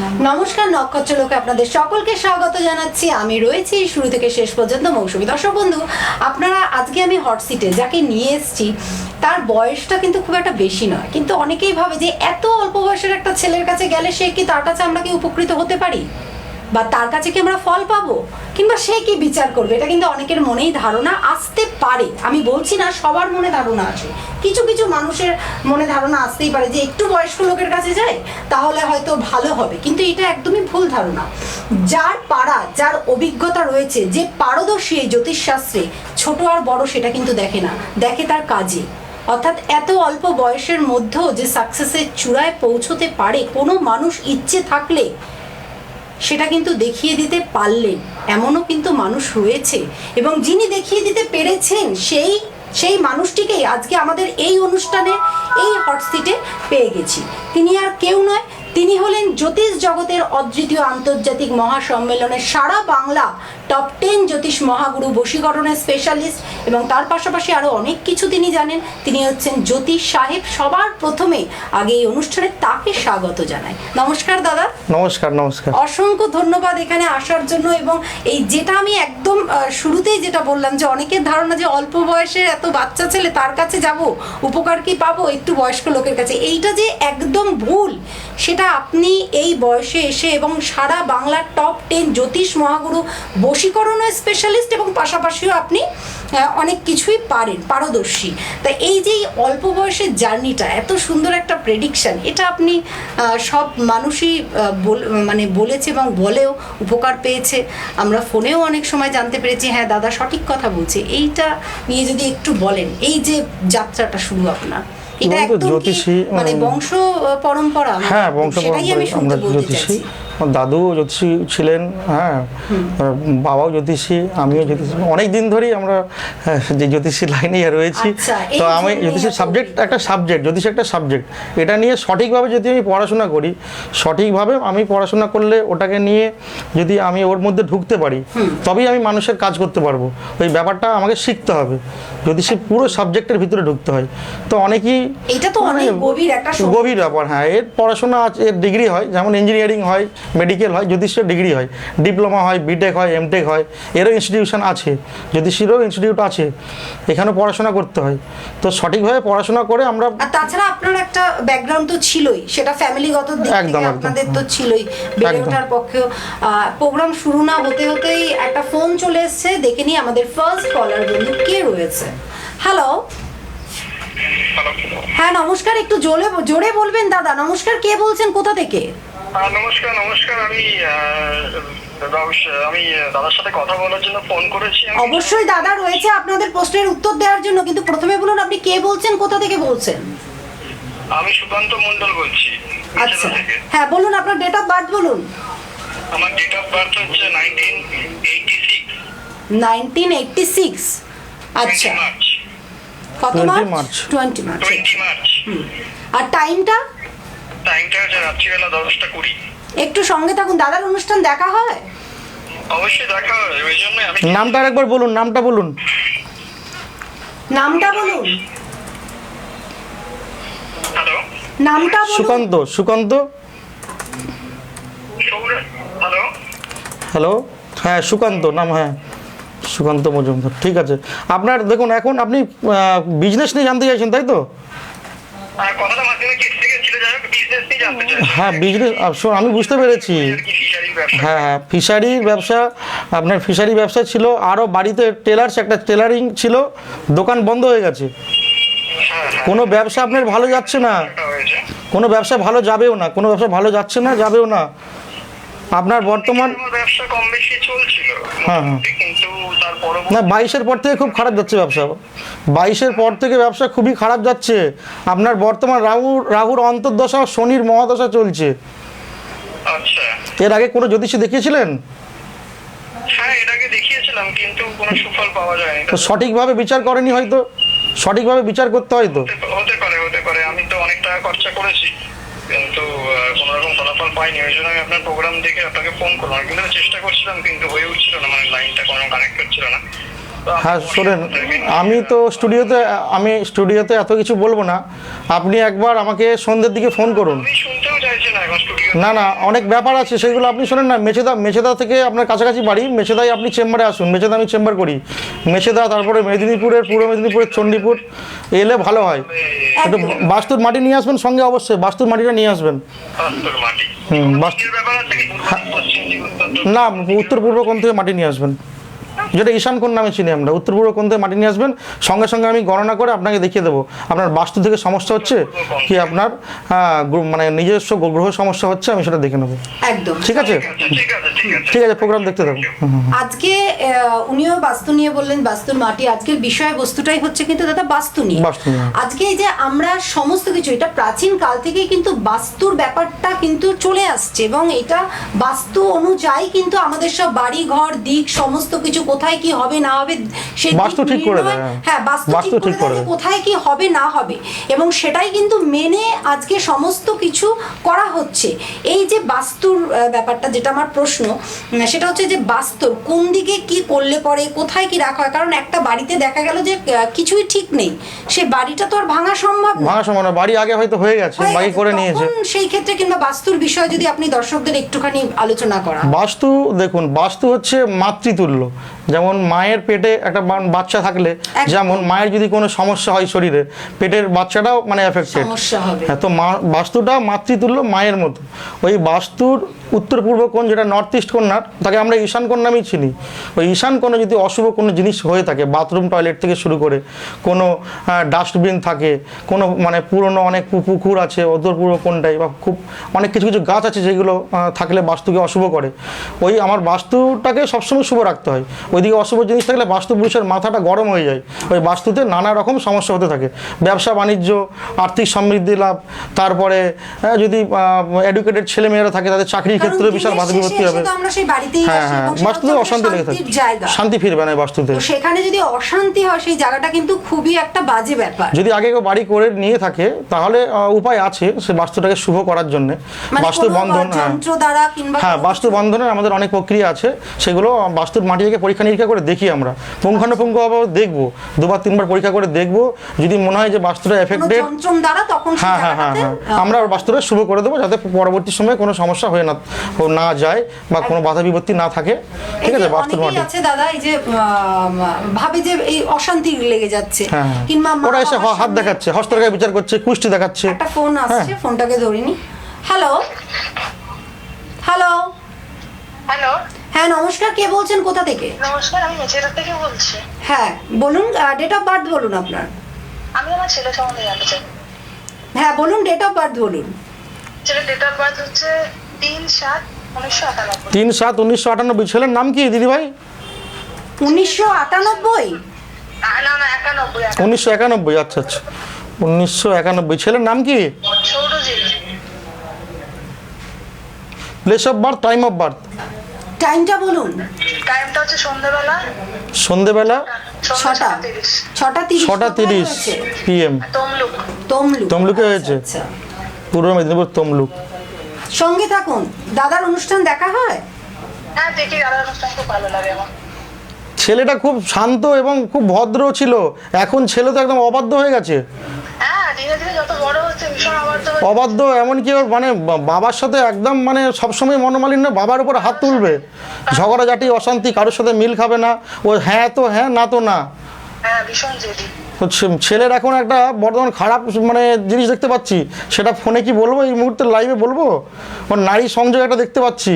নমস্কার নক্ষত্র লোকে আপনাদের সকলকে স্বাগত জানাচ্ছি। আমি রয়েছি শুরু থেকে শেষ পর্যন্ত মৌসুমী দর্শক বন্ধু। আপনারা, আজকে আমি হট সিটে যাকে নিয়ে এসেছি, তার বয়সটা কিন্তু খুব একটা বেশি নয়। কিন্তু অনেকেই ভাবে যে এত অল্প বয়সের একটা ছেলের কাছে গেলে সে কি তার কাছে আমরা কি উপকৃত হতে পারি? বা তার কাছে কি আমরা ফল পাবো? কিংবা সে কি বিচার করবে? এটা কিন্তু অনেকের মনেই ধারণা আসতে পারে। আমি বলছি না, সবার মনে ধারণা আছে। কিছু কিছু মানুষের মনে ধারণা আসতেই পারে যে একটু বয়স্ক লোকের কাছে যায় তাহলে হয়তো ভালো হবে। কিন্তু এটা একদমই ভুল ধারণা। যার পাড়া, যার অভিজ্ঞতা রয়েছে, যে পারদর্শী এই জ্যোতিষশাস্ত্রে, ছোট আর বড় সেটা কিন্তু দেখে না। দেখে তার কাজে। অর্থাৎ এত অল্প বয়সের মধ্যেও যে সাকসেসের চূড়ায় পৌঁছতে পারে, কোনো মানুষ ইচ্ছে থাকলে সেটা কিন্তু দেখিয়ে দিতে পারলেন। এমনও কিন্তু মানুষ রয়েছে। এবং যিনি দেখিয়ে দিতে পেরেছেন, সেই সেই মানুষটিকেই আজকে আমাদের এই অনুষ্ঠানে, এই হটসিটে পেয়ে গেছি। তিনি আর কেউ নয়, তিনি হলেন জ্যোতিষ জগতের অদ্বিতীয় আন্তর্জাতিক মহাসম্মেলনে সারা বাংলা টপ টেন জ্যোতিষ মহাগুরু বশীকরণের স্পেশালিস্ট এবং তার পাশাপাশি আরও অনেক কিছু তিনি জানেন। তিনি হচ্ছেন জ্যোতিষ সাহেব। সবার প্রথমে আগে এই অনুষ্ঠানে তাকে স্বাগত জানাই। নমস্কার দাদা। নমস্কার নমস্কার। অসংখ্য ধন্যবাদ এখানে আসার জন্য এবং এই যেটা আমি একদম শুরুতেই যেটা বললাম যে অনেকের ধারণা যে অল্প বয়সের এত বাচ্চা ছেলে তার কাছে যাব উপকার কি পাবো একটু বয়স্ক লোকের কাছে। এইটা যে একদম ভুল সেটা আপনি এই বয়সে এসে এবং সারা বাংলার টপ টেন জ্যোতিষ মহাগুরু বশীকরণের স্পেশালিস্ট এবং পাশাপাশিও আপনি অনেক কিছুই পারেন পারদর্শী। তা এই যে অল্প বয়সের জার্নিটা এত সুন্দর একটা প্রেডিকশন এটা আপনি সব মানুষই মানে বলেছে এবং বলেও উপকার পেয়েছে। আমরা ফোনেও অনেক সময় জানতে পেরেছি হ্যাঁ দাদা সঠিক কথা বলছে। এইটা নিয়ে যদি একটু বলেন এই যে যাত্রাটা শুরু আপনার এটা একদম জ্যোতিষী, মানে বংশ পরম্পরা? হ্যাঁ বংশ শুনতে আমরা জ্যোতিষী। দাদু জ্যোতিষী ছিলেন হ্যাঁ বাবাও জ্যোতিষী আমিও জ্যোতিষী। অনেক দিন ধরেই আমরা হ্যাঁ, যে জ্যোতিষী লাইনে রয়েছি। আচ্ছা, তো আমি জ্যোতিষের সাবজেক্ট একটা সাবজেক্ট জ্যোতিষ একটা সাবজেক্ট এটা নিয়ে সঠিকভাবে যদি আমি পড়াশোনা করি সঠিকভাবে আমি পড়াশোনা করলে ওটাকে নিয়ে যদি আমি ওর মধ্যে ঢুকতে পারি তবেই আমি মানুষের কাজ করতে পারব। ওই ব্যাপারটা আমাকে শিখতে হবে। জ্যোতিষী পুরো সাবজেক্টের ভিতরে ঢুকতে হয়। তো অনেকেই এটা তো অনেক মানে গভীর একটা গভীর ব্যাপার হ্যাঁ এর পড়াশোনা আছে এর ডিগ্রি হয় যেমন ইঞ্জিনিয়ারিং হয় মেডিকেল হয় জ্যোতিষের ডিগ্রি হয় ডিপ্লোমা হয় বিটেক হয় এমটেক হয় এরও ইনস্টিটিউশন আছে জ্যোতিষীরও ইনস্টিটিউট আছে এখানে পড়াশোনা করতে হয়। তো সঠিকভাবে পড়াশোনা করে আমরা আর তাছাড়া আপনার একটা ব্যাকগ্রাউন্ড তো ছিলই সেটা ফ্যামিলিগত দিক থেকে। আপনাদের তো ছিলই বেড়ে। ওঠার পক্ষেও। প্রোগ্রাম শুরু না হতে হতেই একটা ফোন চলে এসেছে দেখে নিই আমাদের ফার্স্ট কলার বন্ধু কে রয়েছে। হ্যালো হ্যাঁ নমস্কার একটু জোরে জোরে বলবেন দাদা নমস্কার কে বলছেন কোথা থেকে? নমস্কার নমস্কার। আমি আমি দাদার সাথে কথা বলার জন্য ফোন করেছি। অবশ্যই দাদা রয়েছে আপনাদের প্রশ্নের উত্তর দেওয়ার জন্য কিন্তু প্রথমে বলুন আপনি কে বলছেন কোথা থেকে বলছেন? আমি সুকান্ত মন্ডল বলছি আচ্ছা। হ্যাঁ বলুন আপনার ডেট অফ বার্থ বলুন। আমার ডেট অফ বার্থ হচ্ছে nineteen eighty six nineteen eighty six আচ্ছা কত March March. Twenty March twenty March আর টাইমটা টাইমটা হচ্ছে রাত্রিবেলা দশটা কুড়ি। একটু সঙ্গে থাকুন দাদার অনুষ্ঠান দেখা হয়? অবশ্যই দেখা হবে ওই জন্য আমি নামটা আরেকবার বলুন নামটা বলুন। নামটা বলুন। হ্যালো? নামটা বলুন। সুকান্ত সুকান্ত। হ্যালো? হ্যালো? হ্যাঁ সুকান্ত নাম হ্যাঁ। সুকান্ত মজুমদার ঠিক আছে। আপনার দেখুন এখন আপনি বিজনেস নিয়ে জানতে চাইছেন তাই তো? কথাটা মাধ্যমে হোক বিজনেস শোন হ্যাঁ আমি বুঝতে পেরেছি। হ্যাঁ হ্যাঁ ফিশারির ব্যবসা, আপনার ফিশারি ব্যবসা ছিল আরও বাড়িতে টেলার্স, একটা টেলারিং ছিল, দোকান বন্ধ হয়ে গেছে। হ্যাঁ হ্যাঁ কোনো ব্যবসা আপনার ভালো যাচ্ছে না। কোনো ব্যবসা ভালো যাবেও না, কোনো ব্যবসা ভালো যাচ্ছে না, যাবেও না। আপনার বর্তমান ব্যবসা কম বেশি চলছিল। হ্যাঁ, হ্যাঁ। কিন্তু না বাইশের পর থেকে খুব খারাপ যাচ্ছে ব্যবসা। বাইশের পর থেকে ব্যবসা খুবই খারাপ যাচ্ছে। আপনার বর্তমান রাহু রাহুর অন্তর্দশা শনির মহাদশা চলছে। আচ্ছা। এর আগে কোনো জ্যোতিষী দেখিয়েছিলেন? হ্যাঁ এটাকে দেখিয়েছিলাম কিন্তু কোনো সুফল পাওয়া যায়নি। সঠিকভাবে বিচার করেনি হয়তো? সঠিকভাবে বিচার করতে হয়তো হতে- হতে পারে হতে পারে। আমি তো অনেক টাকা খরচা করেছি। কিন্তু কোনো রকম পাইনি ওই জন্য আমি আপনার প্রোগ্রাম দেখে আপনাকে ফোন করলাম। কিন্তু চেষ্টা করছিলাম কিন্তু হয়ে উঠছিল না মানে লাইনটা কোনো কানেক্ট হচ্ছিল না। তো হ্যাঁ শোনেন আমি তো স্টুডিওতে আমি স্টুডিওতে এত কিছু বলব না। আপনি একবার আমাকে সন্ধ্যের দিকে ফোন করুন। চাইছিলাম না না অনেক ব্যাপার আছে সেগুলো আপনি শোনেন না। মেছেদা মেছেদা থেকে আপনার কাছাকাছি বাড়ি মেছেদাই আপনি চেম্বারে আসুন মেছেদা আমি চেম্বার করি। মেছেদা তারপরে মেদিনীপুরের পূর্ব মেদিনীপুরের চণ্ডীপুর এলে ভালো হয়। একটু বাস্তুর মাটি নিয়ে আসবেন সঙ্গে অবশ্যই বাস্তুর মাটিটা নিয়ে আসবেন। বাস্তুর হুম, বাস্তু-? না উত্তর পূর্ব কোণ থেকে মাটি নিয়ে আসবেন? যেটা ঈশান কোণ নামে চিনি আমরা? উত্তর পূর্ব কোণ থেকে মাটি নিয়ে আসবেন? সঙ্গে সঙ্গে আমি গণনা করে আপনাকে দেখিয়ে দেবো। আপনার বাস্তু থেকে সমস্যা হচ্ছে কি আপনার মানে নিজস্ব গ্রহ সমস্যা হচ্ছে আমি সেটা দেখে নেব। একদম। ঠিক আছে? ঠিক আছে প্রোগ্রাম দেখতে থাকো হুম, হুম। আজকে উনিও বাস্তু নিয়ে বললেন বাস্তুর মাটি আজকের বিষয়বস্তুটাই হচ্ছে কিন্তু দাদা বাস্তু নিয়ে। আজকে এই যে আমরা সমস্ত কিছু এটা প্রাচীন কাল থেকেই কিন্তু বাস্তুর ব্যাপারটা কিন্তু চলে আসছে এবং এটা বাস্তু অনুযায়ী কিন্তু আমাদের সব বাড়ি ঘর দিক সমস্ত কিছু কোথায় কি হবে না হবে সে দিক বাস্তু ঠিক করে দেয়, হ্যাঁ। হ্যাঁ বাস্তু ঠিক করে দেয় কোথায় কি হবে না হবে। এবং সেটাই কিন্তু মেনে আজকে সমস্ত কিছু করা হচ্ছে। এই যে বাস্তুর ব্যাপারটা যেটা আমার প্রশ্ন সেটা হচ্ছে যে বাস্তু কোন দিকে কি করলে পরে কোথায় কি রাখা হয়? কারণ একটা বাড়িতে দেখা গেল যে কিছুই ঠিক নেই। সে বাড়িটা তো আর ভাঙা সম্ভব ভাঙা সময় না, বাড়ি আগে হয়তো হয়ে গেছে বাড়ি করে নিয়েছে। সেই ক্ষেত্রে কিংবা বাস্তুর বিষয়ে যদি আপনি দর্শকদের একটুখানি আলোচনা করা বাস্তু দেখুন বাস্তু হচ্ছে মাতৃতুল্য। যেমন মায়ের পেটে একটা বাচ্চা থাকলে যেমন মায়ের যদি কোনো সমস্যা হয় শরীরে পেটের বাচ্চাটাও মানে এফেক্টেড হ্যাঁ তো মা বাস্তুটা মাতৃতুল্য মায়ের মতো। ওই বাস্তুর উত্তর পূর্ব কোণ যেটা নর্থ ইস্ট কন্যার তাকে আমরা ঈশান কোণ নামেই চিনি। ওই ঈশান কোণে যদি অশুভ কোনো জিনিস হয়ে থাকে বাথরুম টয়লেট থেকে শুরু করে কোনো ডাস্টবিন থাকে কোনো মানে পুরনো অনেক পুকুর আছে উত্তর পূর্ব কোণটাই বা খুব অনেক কিছু কিছু গাছ আছে যেগুলো থাকলে বাস্তুকে অশুভ করে। ওই আমার বাস্তুটাকে সবসময় শুভ রাখতে হয়। ওইদিকে অশুভ জিনিস থাকলে বাস্তু পুরুষের মাথাটা গরম হয়ে যায়। ওই বাস্তুতে নানা রকম সমস্যা হতে থাকে। ব্যবসা বাণিজ্য আর্থিক সমৃদ্ধি লাভ তারপরে যদি এডুকেটেড ছেলেমেয়েরা থাকে তাদের চাকরির ক্ষেত্রে বিশাল বাধা বিপত্তি হবে। হ্যাঁ হ্যাঁ বাস্তুতে অশান্তি লেগে থাকে। শান্তি ফিরবে না বাস্তুতে। সেখানে যদি অশান্তি হয় সেই জায়গাটা কিন্তু খুবই একটা বাজে ব্যাপার। যদি আগে কেউ বাড়ি করে নিয়ে থাকে তাহলে উপায় আছে সে বাস্তুটাকে শুভ করার জন্য। মানে বাস্তু বন্ধন হ্যাঁ। হ্যাঁ বাস্তু বন্ধনের আমাদের অনেক প্রক্রিয়া আছে। সেগুলো বাস্তুর মাটিকে পরীক্ষা নিরীক্ষা করে দেখি আমরা। পুঙ্খানুপুঙ্খভাবে দেখব। দুবার তিনবার পরীক্ষা করে দেখব। যদি মনে হয় যে বাস্তুটা এফেক্টেড যন্ত্রম দ্বারা তখন হ্যাঁ হ্যাঁ হ্যাঁ হ্যাঁ। আমরা ওর বাস্তুটা শুভ করে দেবো যাতে পরবর্তী সময়ে কোনো সমস্যা হয়ে না না যায় বা কোনো বাধা বিপত্তি না থাকে। ঠিক আছে বাস্তুর মাটি আছে দাদা এই যে ভাবে যে এই অশান্তি লেগে যাচ্ছে। হ্যাঁ হ্যাঁ। কিংবা ওরা এসে হ- হাত দেখাচ্ছে হস্তরেখায় বিচার করছে কুষ্টি দেখাচ্ছে। একটা ফোন হ্যাঁ। আসছে ফোনটাকে ধরিনি। হ্যালো হ্যালো হ্যালো হ্যাঁ নমস্কার কে বলছেন কোথা থেকে? নমস্কার আমি মেচেরা থেকে বলছি। হ্যাঁ বলুন ডেট অফ বার্থ বলুন আপনার। আমি আমার ছেলে সম্বন্ধে জানতে চাই। হ্যাঁ বলুন ডেট অফ বার্থ বলুন। ছেলের ডেট অফ বার্থ হচ্ছে তিন সাত উনিশশো আটানব্বই। তিন সাত উনিশশো আটানব্বই। ছেলের নাম কি দিদিভাই? উনিশশো আটানব্বই? না না একানব্বই একানব্বই। উনিশশো একানব্বই আচ্ছা আচ্ছা। উনিশশো একানব্বই। ছেলের নাম কি? Sourajit. Place of birth time of birth টাইমটা বলুন। টাইমটা হচ্ছে সন্ধ্যেবেলা সন্ধেবেলা? সন্ধ্যা ছটা। ছটা তিরিশ। ছটা তিরিশ। পিএম তমলুক। তমলুক। তমলুকে হয়েছে? আচ্ছা, আচ্ছা। পূর্ব মেদিনীপুর তমলুক। সঙ্গে থাকুন। দাদার অনুষ্ঠান দেখা হয়? হ্যাঁ দেখি দাদার অনুষ্ঠান খুব ভালো লাগে আমার। ছেলেটা খুব শান্ত এবং খুব ভদ্র ছিল। এখন ছেলে তো একদম অবাধ্য হয়ে গেছে। হ্যাঁ অবাধ্য এমনকি ওর মানে বাবার সাথে একদম মানে সবসময় মনোমালিন্য বাবার উপর হাত তুলবে। ঝগড়াঝাটি অশান্তি কারোর সাথে মিল খাবে না। ও হ্যাঁ তো হ্যাঁ না তো না। হ্যাঁ তো ছেলের এখন একটা বর্তমান খারাপ মানে জিনিস দেখতে পাচ্ছি। সেটা ফোনে কি বলব? এই মুহূর্তে লাইভে বলব? ওর নারী সংযোগ একটা দেখতে পাচ্ছি।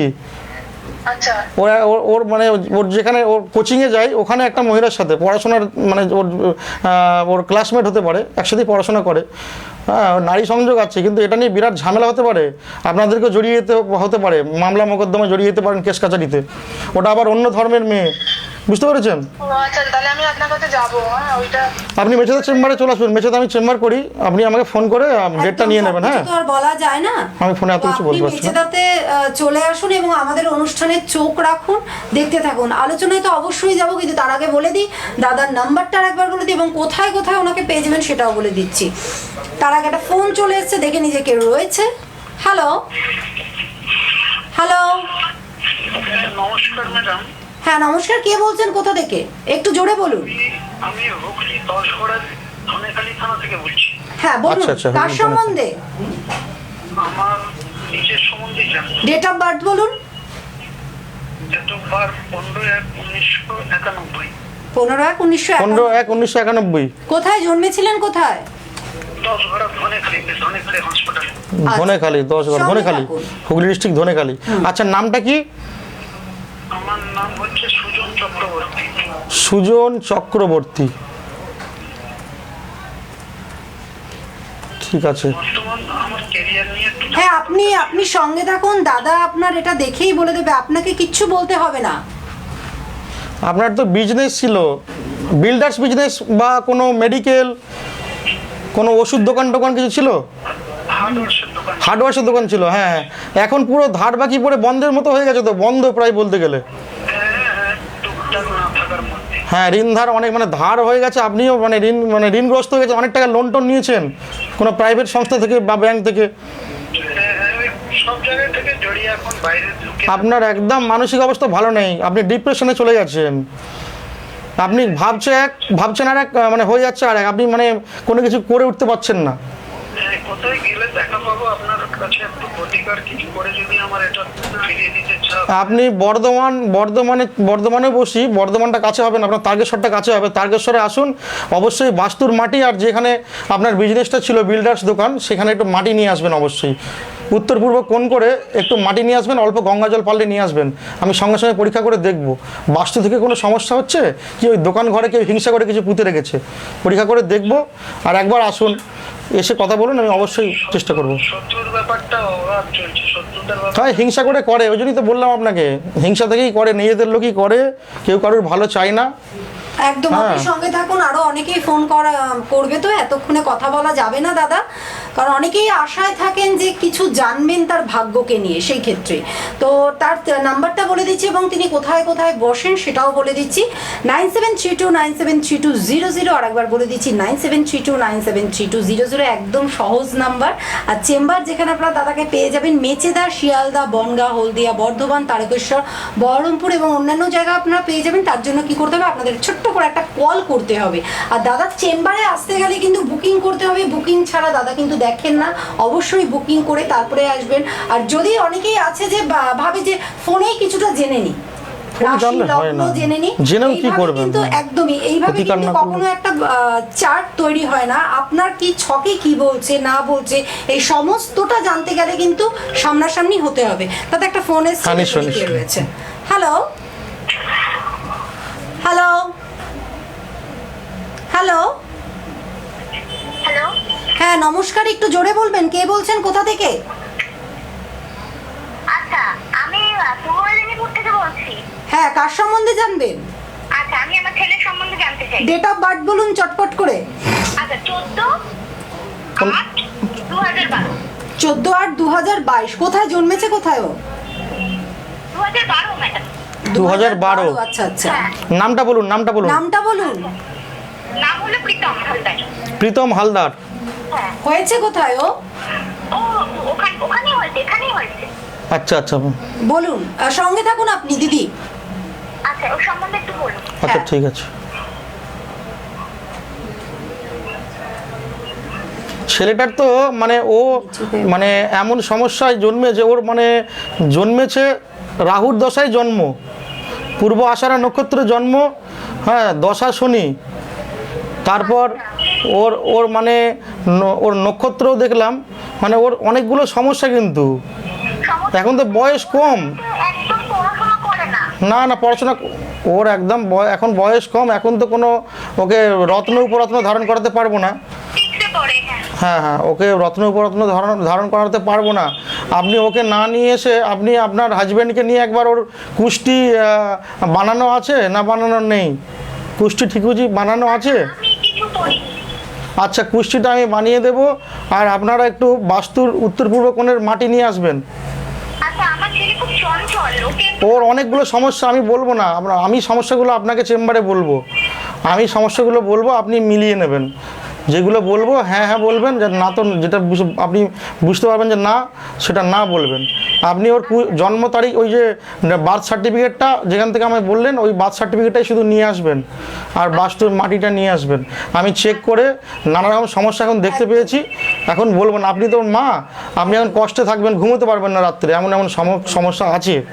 ওর ওর- ওর মানে ওর যেখানে ওর কোচিংয়ে যায়, ওখানে একটা মহিলার সাথে পড়াশোনার মানে ওর ওর ক্লাসমেট হতে পারে একসাথেই পড়াশোনা করে। হ্যাঁ নারী সংযোগ আছে, কিন্তু এটা নিয়ে বিরাট ঝামেলা হতে পারে। আপনাদেরকে জড়িয়ে হতে পারে, মামলা মোকদ্দমা জড়িয়ে যেতে পারেন কেস কাছারিতে ওটা আবার অন্য ধর্মের মেয়ে। বুঝতে পেরেছেন? আচ্ছা তাহলে আমি আপনার যাব হ্যাঁ আপনি মেছেদা চেম্বারে চলে আসবেন মেছেদা আমি চেম্বার করি আপনি আমাকে ফোন করে ডেটটা নিয়ে নেবেন হ্যাঁ? তো আর বলা যায় না। আমি ফোনে এত কিছু আপনি বলতে পারছি না। মেচেদাতে চলে আসুন এবং আমাদের অনুষ্ঠানে চোখ রাখুন দেখতে থাকুন। আলোচনায় তো অবশ্যই যাব কিন্তু তার আগে বলে দিই দাদার নাম্বারটা আর একবার বলে দিই এবং কোথায় কোথায় ওনাকে পেয়ে যাবেন সেটাও বলে দিচ্ছি। তার আগে একটা ফোন চলে এসেছে দেখে নিজে কে রয়েছে। হ্যালো হ্যালো নমস্কার ম্যাডাম। হ্যাঁ নমস্কার কে বলছেন কোথা থেকে? একটু জোরে বলুন। আমি হুগলি ধনেখালি থানা থেকে বলছি। হ্যাঁ বলুন আচ্ছা, আচ্ছা, কার সম্বন্ধে। আমার নিজের সম্বন্ধে জানব ডেট অফ বার্থ বলুন। যতবার পনেরো এক উনিশশো একানব্বই। পনেরো এক উনিশশো পনেরো এক উনিশশো একানব্বই। কোথায় জন্মেছিলেন কোথায়? ধনেখালি ধনেখালি দশ ঘর ধনেখালি হুগলি ডিস্ট্রিক্ট ধনেখালি। আচ্ছা নামটা কি? আমার নাম হচ্ছে সুজন চক্রবর্তী। সুজন চক্রবর্তী। ঠিক আছে। বর্তমান আমার ক্যারিয়ার নিয়ে একটু হ্যাঁ আপনি আপনি সঙ্গে থাকুন। দাদা আপনার এটা দেখেই বলে দেবে। আপনাকে কিচ্ছু বলতে হবে না। আপনার তো বিজনেস ছিল। বিল্ডার্স বিজনেস বা কোনো মেডিকেল কোনো ওষুধ দোকান টোকান কিছু ছিল? হার্ডওয়ার্সের দোকান ছিল হ্যাঁ হ্যাঁ। এখন পুরো ধার বাকি পড়ে বন্ধের মতো হয়ে গেছে তো বন্ধ প্রায় বলতে গেলে। হ্যাঁ, ঋণ ধার অনেক মানে ধার হয়ে গেছে আপনিও মানে ঋণ মানে ঋণগ্রস্ত হয়ে গেছে অনেক টাকা লোন টোন নিয়েছেন কোনো প্রাইভেট সংস্থা থেকে বা ব্যাংক থেকে? আপনার একদম মানসিক অবস্থা ভালো নেই আপনি ডিপ্রেশনে চলে যাচ্ছেন। আপনি ভাবছে এক ভাবছেন আর এক মানে হয়ে যাচ্ছে আর এক আপনি মানে কোনো কিছু করে উঠতে পারছেন না। আপনি বর্ধমান, বর্ধমানে বর্ধমানে বসি, বর্ধমানটা কাছে হবে না আপনার তারকেশ্বরটা কাছে হবে। তারকেশ্বরে আসুন, অবশ্যই বাস্তুর মাটি আর যেখানে আপনার বিজনেসটা ছিল বিল্ডার্স দোকান, সেখানে একটু মাটি নিয়ে আসবেন অবশ্যই। উত্তর পূর্ব কোণ করে একটু মাটি নিয়ে আসবেন অল্প গঙ্গা জল পাল্টে নিয়ে আসবেন। আমি সঙ্গে সঙ্গে পরীক্ষা করে দেখব। বাস্তু থেকে কোনো সমস্যা হচ্ছে? কি ওই দোকান ঘরে কেউ হিংসা করে কিছু পুঁতে রেখেছে? পরীক্ষা করে দেখব। আর একবার আসুন এসে কথা বলুন আমি অবশ্যই চেষ্টা করব। তাই হিংসা করে করে ওই জন্যই তো বললাম আপনাকে। হিংসা থেকেই করে নিজেদের লোকই করে কেউ কারোর ভালো চায় না। একদম আপনি হ্যাঁ। সঙ্গে থাকুন আরও অনেকেই ফোন করা করবে তো এতক্ষণে কথা বলা যাবে না দাদা। কারণ অনেকেই আশায় থাকেন যে কিছু জানবেন তার ভাগ্যকে নিয়ে সেই ক্ষেত্রে। তো তার নাম্বারটা বলে দিচ্ছি এবং তিনি কোথায় কোথায় বসেন সেটাও বলে দিচ্ছি। Nine seven three two nine seven three two zero zero আর একবার বলে দিচ্ছি nine seven three two nine seven three two zero zero একদম সহজ নাম্বার। আর চেম্বার যেখানে আপনারা দাদাকে পেয়ে যাবেন মেচেদা শিয়ালদা বনগা হলদিয়া বর্ধমান তারকেশ্বর বহরমপুর এবং অন্যান্য জায়গা আপনারা পেয়ে যাবেন। তার জন্য কি করতে হবে? আপনাদের ছোট্ট করে একটা কল করতে হবে। আর দাদার চেম্বারে আসতে গেলে কিন্তু বুকিং করতে হবে। বুকিং ছাড়া দাদা কিন্তু দেখেন না। অবশ্যই বুকিং করে তারপরে আসবেন। আর যদি অনেকেই আছে যে ভাবে যে ফোনেই কিছুটা জেনে নি ফোনে রাশি জানলে লগ্ন না। জেনে নি জেনেও কি এইভাবে করবেন? কিন্তু একদমই এইভাবে কিন্তু কখনো একটা চার্ট তৈরি হয় না। আপনার কি ছকে কি বলছে না বলছে এই সমস্তটা জানতে গেলে কিন্তু সামনাসামনি হতে হবে। তাতে একটা ফোন হ্যাঁ। রয়েছে। হ্যালো হ্যালো হ্যালো হ্যালো হ্যাঁ নমস্কার একটু জোরে বলবেন। কে বলছেন কোথা থেকে? আচ্ছা আমি পূর্ব মেদিনীপুর থেকে বলছি। হ্যাঁ কার সম্বন্ধে জানবেন? আচ্ছা আমি আমার ছেলের সম্বন্ধে জানতে চাই। ডেট অফ বার্থ বলুন চটপট করে। আচ্ছা চোদ্দ আট কোথায় জন্মেছে কোথায় ও? দু হাজার বারো ম্যাডাম 2012 আচ্ছা আচ্ছা। হ্যাঁ। নামটা বলুন নামটা বলুন। নামটা বলুন। নাম হলো প্রীতম হালদার। প্রীতম হালদার? হ্যাঁ। হয়েছে কোথায় ও? ও ওখানে ওখানেই হয়েছে এখানেই হয়েছে। আচ্ছা আচ্ছা। বলুন সঙ্গে থাকুন আপনি দিদি। আচ্ছা ওর সম্বন্ধে একটু বলুন। আচ্ছা হ্যাঁ। ঠিক আছে। ছেলেটার তো মানে ও মানে এমন সমস্যায় জন্মেছে ওর মানে জন্মেছে রাহুর দশায় জন্ম। পূর্ব আষাঢ়া নক্ষত্রে জন্ম হ্যাঁ দশা শনি। তারপর ওর ওর মানে ওর নক্ষত্রও দেখলাম মানে ওর অনেকগুলো সমস্যা কিন্তু। এখন তো বয়স কম। না না, পড়াশোনা ওর একদম এখন বয়স কম, এখন তো কোনো ওকে রত্ন উপরত্ন ধারণ করাতে পারব না। হ্যাঁ হ্যাঁ ওকে রত্ন উপরত্ন ধারণ ধারণ করাতে পারব না। আপনি ওকে না নিয়ে এসে আপনি আপনার হাজব্যান্ডকে নিয়ে একবার ওর কুষ্টি বানানো আছে না বানানো নেই? কুষ্টি ঠিকুজি বানানো আছে? আচ্ছা কুষ্টিটা আমি বানিয়ে দেবো আর আপনারা একটু বাস্তুর উত্তর পূর্ব কোণের মাটি নিয়ে আসবেন। আচ্ছা ওর অনেকগুলো সমস্যা আমি বলব না। আমরা আমি সমস্যাগুলো আপনাকে চেম্বারে বলব। আমি সমস্যাগুলো বলব আপনি মিলিয়ে নেবেন। যেগুলো বলব হ্যাঁ হ্যাঁ বলবেন যে না তো যেটা আপনি বুঝতে পারবেন যে না সেটা না বলবেন। আপনি ওর জন্ম তারিখ ওই যে বার্থ সার্টিফিকেটটা যেখান থেকে আমায় বললেন ওই বার্থ সার্টিফিকেটটাই শুধু নিয়ে আসবেন। আর বাস্তুর মাটিটা নিয়ে আসবেন। আমি চেক করে নানা রকম সমস্যা এখন দেখতে পেয়েছি। এখন বলব না আপনি তো মা। আপনি এখন কষ্টে থাকবেন ঘুমোতে পারবেন না রাত্রে। এমন এমন সম- সমস্যা আছে।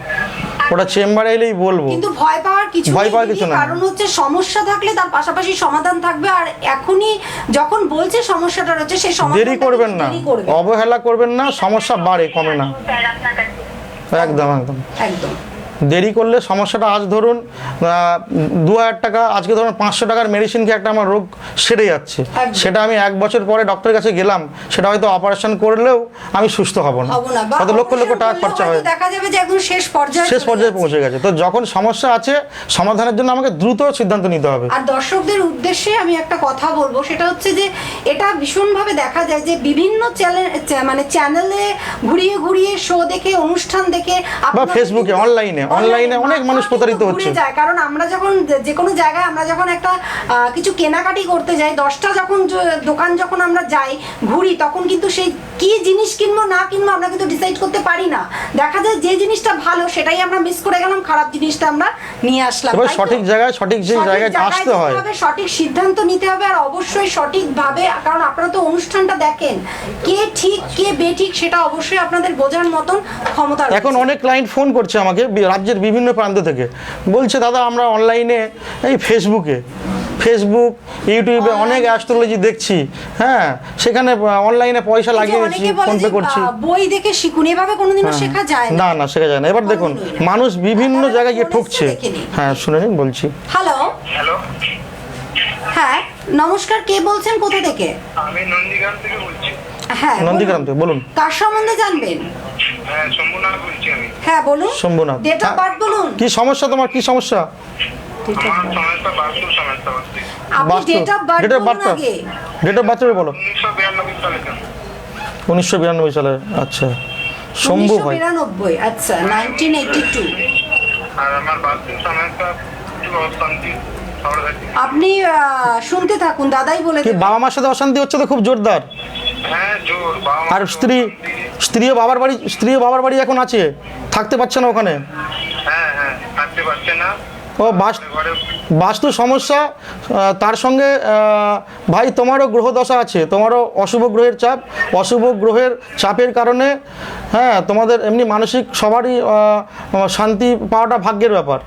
ওটা চেম্বারে এলেই বলব। কিন্তু ভয় পাওয়ার কিছু ভয় পাওয়ার কিছু না। কারণ হচ্ছে সমস্যা থাকলে তার পাশাপাশি সমাধান থাকবে। আর এখনই যখন বলছে সমস্যাটা রয়েছে সেই সমাধান দেরি করবেন না। অবহেলা করবেন না সমস্যা বাড়ে কমে না। একদম একদম। একদম। দেরি করলে সমস্যাটা আজ ধরুন দু হাজার টাকা আজকে ধরুন পাঁচশো টাকার মেডিসিন খেয়ে একটা আমার রোগ সেরে যাচ্ছে। সেটা আমি এক বছর পরে ডক্টরের কাছে গেলাম সেটা হয়তো অপারেশন করলেও আমি সুস্থ হব না। কত লক্ষ লক্ষ টাকা খরচা হয় দেখা যাবে যে একদম শেষ পর্যায়ে শেষ পর্যায়ে পৌঁছে গেছে। তো যখন সমস্যা আছে সমাধানের জন্য আমাকে দ্রুত সিদ্ধান্ত নিতে হবে। আর দর্শকদের উদ্দেশ্যে আমি একটা কথা বলব সেটা হচ্ছে যে এটা ভীষণভাবে দেখা যায় যে বিভিন্ন চ্যানেল মানে চ্যানেলে ঘুরিয়ে ঘুরিয়ে শো দেখে অনুষ্ঠান দেখে বা ফেসবুকে, অনলাইনে, অনলাইনে অনেক মানুষ প্রতারিত হচ্ছে। যায়। কারণ আমরা যখন যে- কোনো জায়গায় আমরা যখন একটা কিছু কেনাকাটি করতে যাই দশটা যখন দোকান যখন আমরা যাই ঘুরি তখন কিন্তু সেই কি জিনিস কিনবো না কিনবো আমরা কিন্তু ডিসাইড করতে পারি না। দেখা যায় যে জিনিসটা ভালো সেটাই আমরা মিস করে গেলাম খারাপ জিনিসটা আমরা নিয়ে আসলাম এবার সঠিক জায়গায় সঠিক জায়গায় আসতে হয়। সঠিক সিদ্ধান্ত নিতে হবে আর অবশ্যই সঠিকভাবে কারণ আপনারা তো অনুষ্ঠানটা দেখেন। কে ঠিক কে বেঠিক সেটা অবশ্যই আপনাদের বোঝার মতন ক্ষমতা এখন অনেক ক্লায়েন্ট ফোন করছে আমাকে রাজ্যের বিভিন্ন প্রান্ত থেকে। বলছে দাদা আমরা অনলাইনে এই ফেসবুকে ফেসবুক ইউটিউবে অনেক অ্যাস্ট্রোলজি দেখছি। হ্যাঁ সেখানে অনলাইনে পয়সা এই যে লাগিয়ে দিচ্ছি ফোন পে করছি। বই দেখে শিখুন। এভাবে কোনোদিনও শেখা যায় না। না না শেখা যায় না। এবার দেখুন মানুষ বিভিন্ন জায়গায় গিয়ে ঠকছে। হ্যাঁ শুনে নিন বলছি। হ্যালো হ্যালো হ্যাঁ নমস্কার কে বলছেন? কোথা থেকে? আমি নন্দীগ্রাম থেকে বলছি। হ্যাঁ নন্দীগ্রাম বলুন। থেকে বলুন। কার সম্বন্ধে জানবেন? হ্যাঁ শম্ভুনাথ বলছি আমি। হ্যাঁ বলুন। শম্ভুনাথ। Date of. বার্থ বলুন। কি সমস্যা তোমার? কি সমস্যা? ডেট অফ বার্থ বলো। উনিশশো বিরানব্বই সালে আচ্ছা। শম্ভু ভাই। আচ্ছা নাইনটিন এইটি টু আর আমার বাস্তুর সমস্যা অশান্তি আপনি শুনতে থাকুন দাদাই বলে বাবা মার সাথে অশান্তি হচ্ছে তো খুব জোরদার। আর স্ত্রী স্ত্রী ও বাবার বাড়ি স্ত্রী ও বাবার বাড়ি এখন আছে থাকতে পারছে না ওখানে? হ্যাঁ হ্যাঁ থাকতে পারছে না। ও বাস বাস্তু সমস্যা তার সঙ্গে ভাই তোমারও গ্রহ দশা আছে তোমারও অশুভ গ্রহের চাপ অশুভ গ্রহের চাপের কারণে হ্যাঁ তোমাদের এমনি মানসিক সবারই শান্তি পাওয়াটা ভাগ্যের ব্যাপার।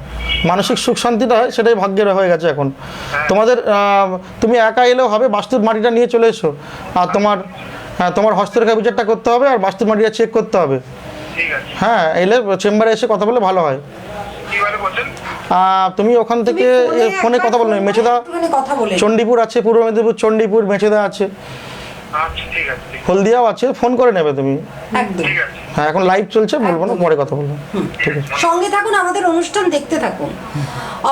মানসিক সুখ শান্তিটা হয় সেটাই ভাগ্যের হয়ে গেছে এখন। তোমাদের তুমি একা এলেও হবে বাস্তুর মাটিটা নিয়ে চলে এসো। আর তোমার হ্যাঁ তোমার হস্তরেখা বিচারটা করতে হবে আর বাস্তুর মাটিটা চেক করতে হবে। হ্যাঁ এলে চেম্বারে এসে কথা বলে ভালো হয় কি বলে বলছেন আহ, তুমি ওখান থেকে এ, ফোনে কথা বলো মেছেদা মেচেদা চণ্ডীপুর আছে পূর্ব মেদিনীপুর চণ্ডীপুর মেচেদা আছে। আচ্ছা ঠিক আছে। হলদিয়াও আছে ফোন করে নেবে তুমি। একদম। ঠিক আছে। হ্যাঁ এখন লাইভ চলছে বলব না পরে কথা বলব। ঠিক আছে। সঙ্গে থাকুন আমাদের অনুষ্ঠান দেখতে থাকুন।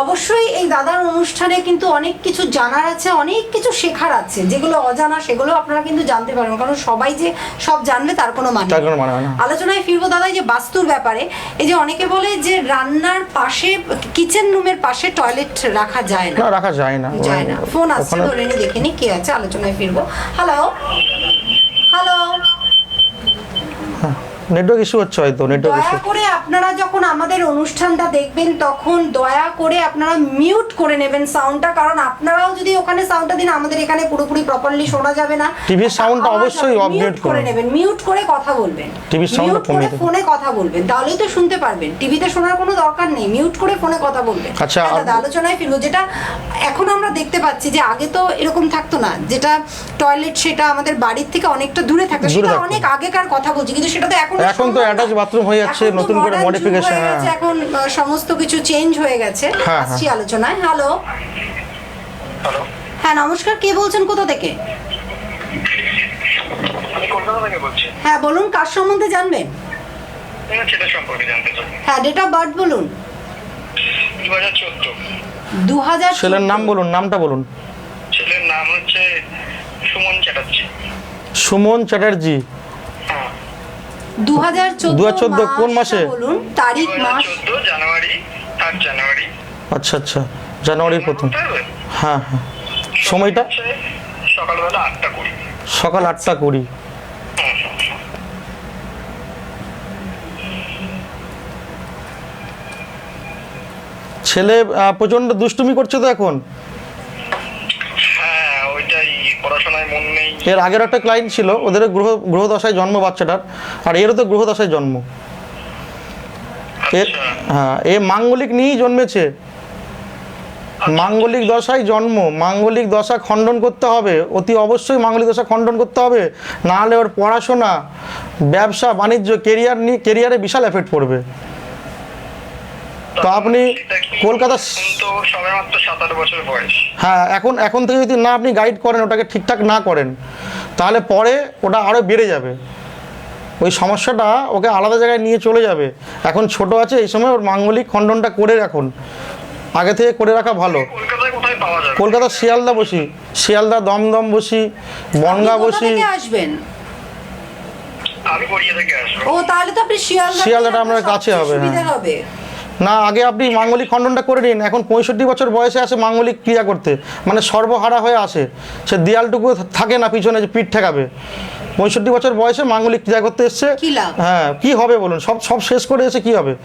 অবশ্যই এই দাদার অনুষ্ঠানে কিন্তু অনেক কিছু জানার আছে অনেক কিছু শেখার আছে। যেগুলো অজানা সেগুলো আপনারা কিন্তু জানতে পারবেন। কারণ সবাই যে সব জানবে তার কোনো মানে তার কোনো মানে না। আলোচনায় ফিরবো দাদা যে বাস্তুর ব্যাপারে এই যে অনেকে বলে যে রান্নার পাশে কিচেন রুমের পাশে টয়লেট রাখা যায় না। রাখা যায় না। যায় না। ফোন আসছে ধরে নি দেখে নি কে আছে? আলোচনায় ফিরবো। হ্যালো হ্যালো নেটওয়ার্ক ইস্যু হচ্ছে হয়তো নেটওয়ার্ক দয়া ইস্যু করে আপনারা যখন আমাদের অনুষ্ঠানটা দেখবেন তখন দয়া করে আপনারা মিউট করে নেবেন সাউন্ডটা কারণ আপনারাও যদি ওখানে সাউন্ডটা দিন আমাদের এখানে পুরোপুরি প্রপারলি শোনা যাবে না। TV র soundটা আওয়াজ অবশ্যই Mute করে নেবেন মিউট করে কথা বলবেন। TV র soundটা মিউট করে কমিয়ে। ফোনে কথা বলবেন তাহলেই তো শুনতে পারবেন। টিভিতে শোনার কোনো দরকার নেই মিউট করে ফোনে কথা বলবেন। আচ্ছা, হ্যাঁ, আলোচনায় ফিরবো যেটা এখন আমরা দেখতে পাচ্ছি যে আগে তো এরকম থাকতো না যেটা টয়লেট সেটা আমাদের বাড়ির থেকে অনেকটা দূরে থাকতো সেটা অনেক আগেকার কথা বলছি কিন্তু সেটা তো এখন এখন তো অ্যাটাচ বাথরুম হয়ে যাচ্ছে, নতুন করে modification, হ্যাঁ। এখন সমস্ত কিছু চেঞ্জ হয়ে গেছে। হ্যাঁ, আসছি আলোচনায়। হ্যালো হ্যালো হ্যাঁ নমস্কার কে বলছেন কোথা থেকে? আমি কলকাতা থেকে বলছি। হ্যাঁ বলুন কার সম্বন্ধে জানবেন? আমার ছেলের সম্পর্কে জানতে চাই। হ্যাঁ ডেট অফ বার্থ বলুন। দু হাজার চোদ্দ। ছেলের নাম বলুন নামটা বলুন। ছেলের নাম হচ্ছে সুমন চ্যাটার্জি। সুমন চ্যাটার্জি। হ্যাঁ দু হাজার 2014 কোন মাসে? বলুন তারিখ মাস। জানুয়ারি জানুয়ারি। আচ্ছা আচ্ছা জানুয়ারির প্রথম। হ্যাঁ হ্যাঁ। সময়টা? হচ্ছে সকালবেলা আটটা কুড়ি। সকাল আটটা কুড়ি। ছেলে আহ, প্রচণ্ড দুষ্টুমি করছে তো এখন? হ্যাঁ ওইটাই পড়াশোনায় মন এর আগের একটা ক্লায়েন্ট ছিল ওদের গ্রহ গ্রহদশায় জন্ম বাচ্চাটার আর এরও তো গ্রহদশায় জন্ম। এর আচ্ছা। হ্যাঁ এ মাঙ্গলিক নিয়েই জন্মেছে। মাঙ্গলিক দশায় জন্ম মাঙ্গলিক দশা খণ্ডন করতে হবে অতি অবশ্যই মাঙ্গলিক দশা খণ্ডন করতে হবে নাহলে ওর পড়াশোনা ব্যবসা বাণিজ্য কেরিয়ার নিয়ে কেরিয়ারে বিশাল এফেক্ট পড়বে। তো আপনি কলকাতা তো সবেমাত্র সাত আট বছর বয়স। হ্যাঁ এখন এখন থেকে যদি না আপনি গাইড করেন ওটাকে ঠিকঠাক না করেন তাহলে পরে ওটা আরও বেড়ে যাবে। ওই সমস্যাটা ওকে আলাদা জায়গায় নিয়ে চলে যাবে। এখন ছোট আছে এই সময় ওর মাঙ্গলিক খণ্ডনটা করে রাখুন। আগে থেকে করে রাখা ভালো। কলকাতা শিয়ালদা বসি। শিয়ালদা দমদম বসি বনগা বসি। থেকে আসবেন? আমি গড়িয়া থেকে আসব। ও তাহলে তো আপনি শিয়ালদা শিয়ালদাটা আপনার কাছে হবে, সুবিধা হ্যাঁ। না আগে আপনি মাঙ্গলিক খণ্ডনটা করে নিন। এখন পঁয়ষট্টি বছর বয়সে আসে মাঙ্গলিক ক্রিয়া করতে। মানে সর্বহারা হয়ে আসে। সে দেয়ালটুকু থাকে না পিছনে যে পিঠ ঠেকাবে। পঁয়ষট্টি বছর বয়সে মাঙ্গলিক ক্রিয়া করতে এসছে। কি লাভ? হ্যাঁ কি হবে বলুন? সব সব শেষ করে এসে কি হবে?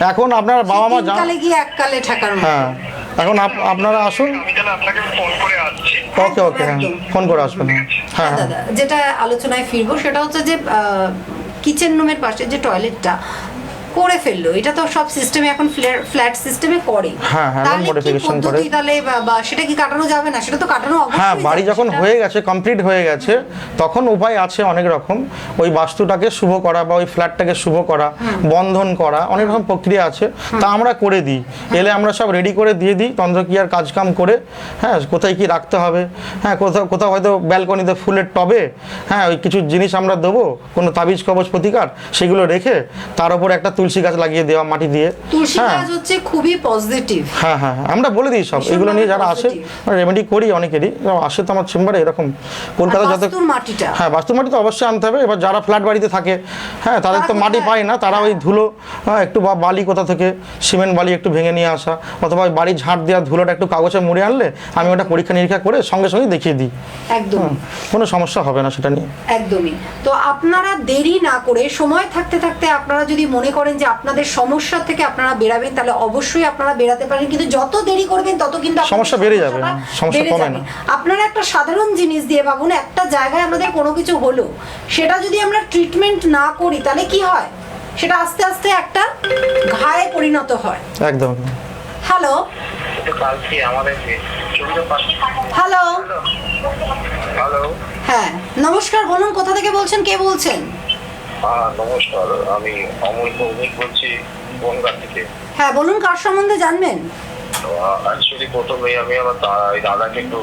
এখন আপনার বাবা মা তিন জান এক কালে ঠাকার হ্যাঁ এখন আপ- আপনারা আসুন। আমি তাহলে আপনাকে ফোন করে আসছি। ওকে ওকে হ্যাঁ। ফোন করে আসবেন। হ্যাঁ হ্যাঁ। হ্যাঁ যেটা আলোচনায় ফিরবো সেটা হচ্ছে যে কিচেন রুমের পাশে যে টয়লেটটা করে ফেলল। এটা তো সব সিস্টেমে এখন ফ্ল্যাট সিস্টেমে করে হ্যাঁ, হ্যাঁ, কি করে। তাহলে বা- বা সেটা কি কাটানো যাবে না? সেটা তো কাটানো অবশ্যই হ্যাঁ বাড়ি যখন হয়ে গেছে কমপ্লিট হয়ে গেছে তখন উপায় আছে অনেক রকম। ওই বাস্তুটাকে শুভ করা বা ওই ফ্ল্যাটটাকে শুভ করা বন্ধন করা অনেক রকম প্রক্রিয়া আছে। তা আমরা করে দিই। এলে আমরা সব রেডি করে দিয়ে দিই তন্ত্রক্রিয়ার কাজকাম করে হ্যাঁ কোথায় কি রাখতে হবে হ্যাঁ কোথাও কোথাও হয়তো ব্যালকনিতে ফুলের টবে হ্যাঁ ওই কিছু জিনিস আমরা দেবো কোনো তাবিজ কবচ প্রতিকার সেগুলো রেখে তার উপর একটা তুলসী গাছ লাগিয়ে দেওয়া মাটি দিয়ে। তুলসী হ্যাঁ। গাছ হচ্ছে খুবই পজিটিভ হ্যাঁ হ্যাঁ হ্যাঁ, আমরা বলে দিই সব। এগুলো নিয়ে যারা আসে রেমেডি করি অনেকেরই। আসে তো আমার চেম্বারে এরকম কলকাতা যত মাটিটা হ্যাঁ বাস্তু মাটি তো অবশ্যই আনতে হবে। এবার যারা ফ্ল্যাট বাড়িতে থাকে হ্যাঁ তাদের তো মাটি? পায় না। তারা ওই ধুলো হ্যাঁ, একটু বা বালি কোথা থেকে সিমেন্ট বালি একটু ভেঙে নিয়ে আসা অথবা বাড়ি ঝাঁট দেওয়া ধুলোটা একটু কাগজে মুড়ে আনলে আমি ওটা পরীক্ষা নিরীক্ষা করে সঙ্গে সঙ্গে দেখিয়ে দিই। একদম কোনো সমস্যা হবে না সেটা নিয়ে। একদমই। তো আপনারা দেরি না করে সময় থাকতে থাকতে আপনারা যদি মনে করেন যে আপনাদের সমস্যা থেকে আপনারা বেরাবেন তাহলে অবশ্যই আপনারা বেরাতে পারেন। কিন্তু যত দেরি করবেন তত কিন্তু সমস্যা বেড়ে যাবে, সমস্যা কমে না। আপনারা একটা সাধারণ জিনিস দিয়ে ভাবুন একটা জায়গায় আমাদের কোনো কিছু হলো সেটা যদি আমরা ট্রিটমেন্ট না করি তাহলে কি হয়? সেটা আস্তে আস্তে একটা ঘায়ে পরিণত হয়। একদম। হ্যালো? হ্যালো? হ্যালো। হ্যাঁ নমস্কার বলুন কোথা থেকে বলছেন? কে বলছেন? হ্যাঁ নমস্কার। আমি অমল ভৌমিক বলছি বনগাঁ থেকে। হ্যাঁ বলুন কার সম্বন্ধে জানবেন? অ্যাকচুয়ালি প্রথমে আমি আমার দাদাকে একটু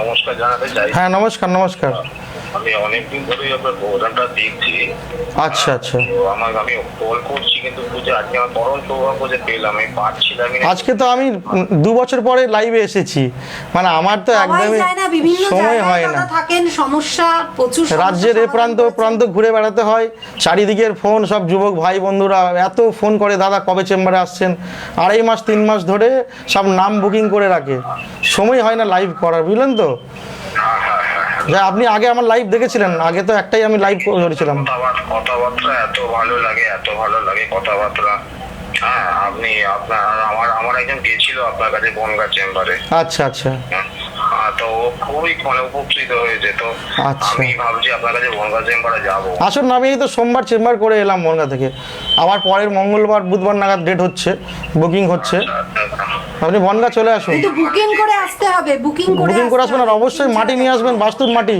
নমস্কার জানাতে চাই। হ্যাঁ নমস্কার নমস্কার। আমি অনেকদিন ধরেই আপনার প্রোগ্রামটা দেখছি। আচ্ছা আচ্ছা। আমার আমি কল করছি কিন্তু বুঝে আজকে আমার পরম সৌভাগ্য যে পেলাম আমি পাচ্ছিলাম আজকে তো আমি দু বছর পরে লাইভে এসেছি। মানে আমার তো একদমই যায় না বিভিন্ন সময় হয় না। থাকেন সমস্যা প্রচুর রাজ্যের এ প্রান্ত প্রান্ত ঘুরে বেড়াতে হয় চারিদিকের ফোন সব যুবক ভাই বন্ধুরা এত ফোন করে দাদা কবে চেম্বারে আসছেন? আড়াই মাস তিন মাস ধরে সব নাম বুকিং করে রাখে। সময় হয় না লাইভ করার বুঝলেন তো? যা আপনি আগে আমার লাইভ দেখেছিলেন আগে তো একটাই আমি লাইভ করেছিলাম কথাবার্তা কথাবার্তা এত ভালো লাগে এত ভালো লাগে কথাবার্তা। হ্যাঁ আপনি আপনার আমার আমার একজন গেছিল আপনার কাছে বনগা চেম্বারে। আচ্ছা আচ্ছা। হ্যাঁ, তো ও খুবই মানে উপকৃত হয়েছে। তো আচ্ছা। আমি ভাবছি আপনার কাছে বনগা চেম্বারে যাব। আসুন আমি এই তো সোমবার চেম্বার করে এলাম মনগা থেকে। আবার পরের মঙ্গলবার বুধবার নাগাদ ডেট হচ্ছে বুকিং হচ্ছে। আপনি বনগা চলে আসুন। বুকিং করে আসতে হবে বুকিং করে বুকিং করে আসবেন আর অবশ্যই মাটি নিয়ে আসবেন বাস্তুর মাটি।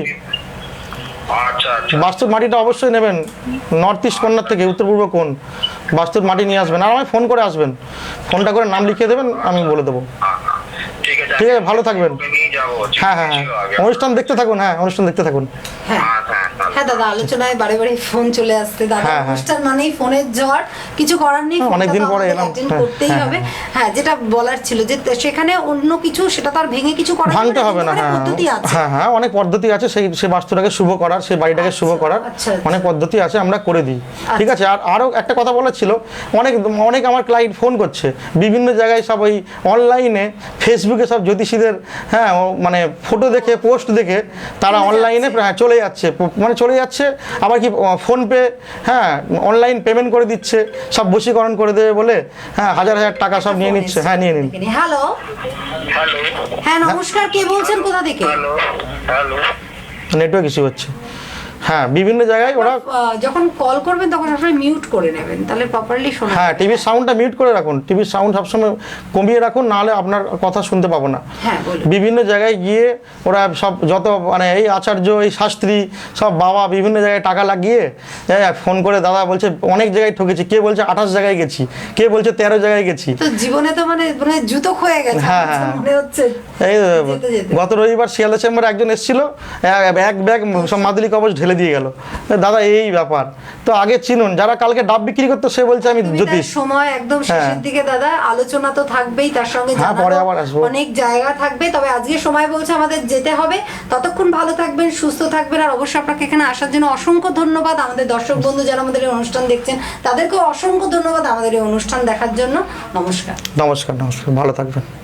আচ্ছা আচ্ছা। বাস্তুর মাটিটা অবশ্যই নেবেন। নর্থ ইস্ট কর্নার থেকে উত্তর পূর্ব কোণ। বাস্তুর মাটি নিয়ে আসবেন। আর আমায় ফোন করে আসবেন। ফোনটা করে নাম লিখিয়ে দেবেন আমি বলে দেবো। ঠিক আছে ভালো থাকবেন। হ্যাঁ হ্যাঁ হ্যাঁ। অনুষ্ঠান দেখতে থাকুন হ্যাঁ অনুষ্ঠান দেখতে থাকুন। হ্যাঁ। হ্যাঁ হ্যাঁ হ্যাঁ। দাদা আলোচনায় বারে বারে ফোন চলে আসছে। দাদা। অনুষ্ঠান মানেই ফোনের ঝড়। কিছু করার নেই অনেকদিন পরে এলাম। হ্যাঁ, করতেই হবে। হ্যাঁ। যেটা বলার ছিল যে সেখানে অন্য কিছু সেটা তো আর ভেঙে কিছু করা ভাঙতে হবে না হ্যাঁ। অনেক পদ্ধতি আছে। হ্যাঁ হ্যাঁ অনেক পদ্ধতি আছে সেই সেই বাস্তুটাকে শুভ করার সেই বাড়িটাকে শুভ আচ্ছা, করার আচ্ছা, আচ্ছা। অনেক পদ্ধতি আছে আমরা করে দিই। ঠিক আছে আর আরও একটা কথা বলার ছিল অনেক অনেক আমার ক্লায়েন্ট ফোন করছে বিভিন্ন জায়গায় সব ওই অনলাইনে ফেসবুকে সব জ্যোতিষীদের হ্যাঁ ও মানে ফটো দেখে পোস্ট দেখে তারা অনলাইনে হ্যাঁ চলে যাচ্ছে। মানে চলে যাচ্ছে আবার কি ফোনপে হ্যাঁ অনলাইন পেমেন্ট করে দিচ্ছে সব বশীকরণ করে দেবে বলে হ্যাঁ হাজার হাজার টাকা সব নিয়ে নিচ্ছে। হ্যাঁ নিয়ে নিন। হ্যালো হ্যালো হ্যাঁ নমস্কার কে বলছেন কোথা থেকে? হ্যালো হ্যালো নেটওয়ার্ক ইস্যু হচ্ছে। হ্যাঁ বিভিন্ন জায়গায় ওরা যখন কল করবেন তখন সবসময় মিউট করে নেবেন। তাহলে প্রপারলি শোনা হ্যাঁ টিভির সাউন্ডটা মিউট করে রাখুন। টিভির সাউন্ড সবসময় কমিয়ে রাখুন নাহলে আপনার কথা শুনতে পাবো না। হ্যাঁ বিভিন্ন জায়গায় গিয়ে ওরা সব যত মানে এই আচার্য এই শাস্ত্রী সব বাবা বিভিন্ন জায়গায় টাকা লাগিয়ে ফোন করে দাদা বলছে অনেক জায়গায় ঠকেছি। কে বলছে আঠাশ জায়গায় গেছি। কে বলছে তেরো জায়গায় গেছি। তো জীবনে তো মানে মানে জুতো গেছে। হ্যাঁ, হ্যাঁ। এই যেতে যেতে। গত রবিবার শিয়ালদা চেম্বারে একজন এসেছিল। এক ব্যাগ সব মাদুলি কবচ ঢেলে দিয়ে গেল। দাদা এই ব্যাপার। তো আগে চিনুন যারা কালকে ডাব বিক্রি করতো সে বলছে আমি জ্যোতিষ। সময় একদম শেষের হ্যাঁ। দিকে দাদা আলোচনা তো থাকবেই তার সঙ্গে হ্যাঁ, পরে আবার আসব। অনেক জায়গা থাকবে তবে আজকে সময় বলছে আমাদের যেতে হবে। ততক্ষণ ভালো থাকবেন সুস্থ থাকবেন আর অবশ্যই আপনাকে এখানে আসার জন্য অসংখ্য ধন্যবাদ আমাদের দর্শক বন্ধু যারা আমাদের এই অনুষ্ঠান দেখছেন। তাদেরকেও অসংখ্য ধন্যবাদ আমাদের এই অনুষ্ঠান দেখার জন্য। নমস্কার। নমস্কার নমস্কার ভালো থাকবেন।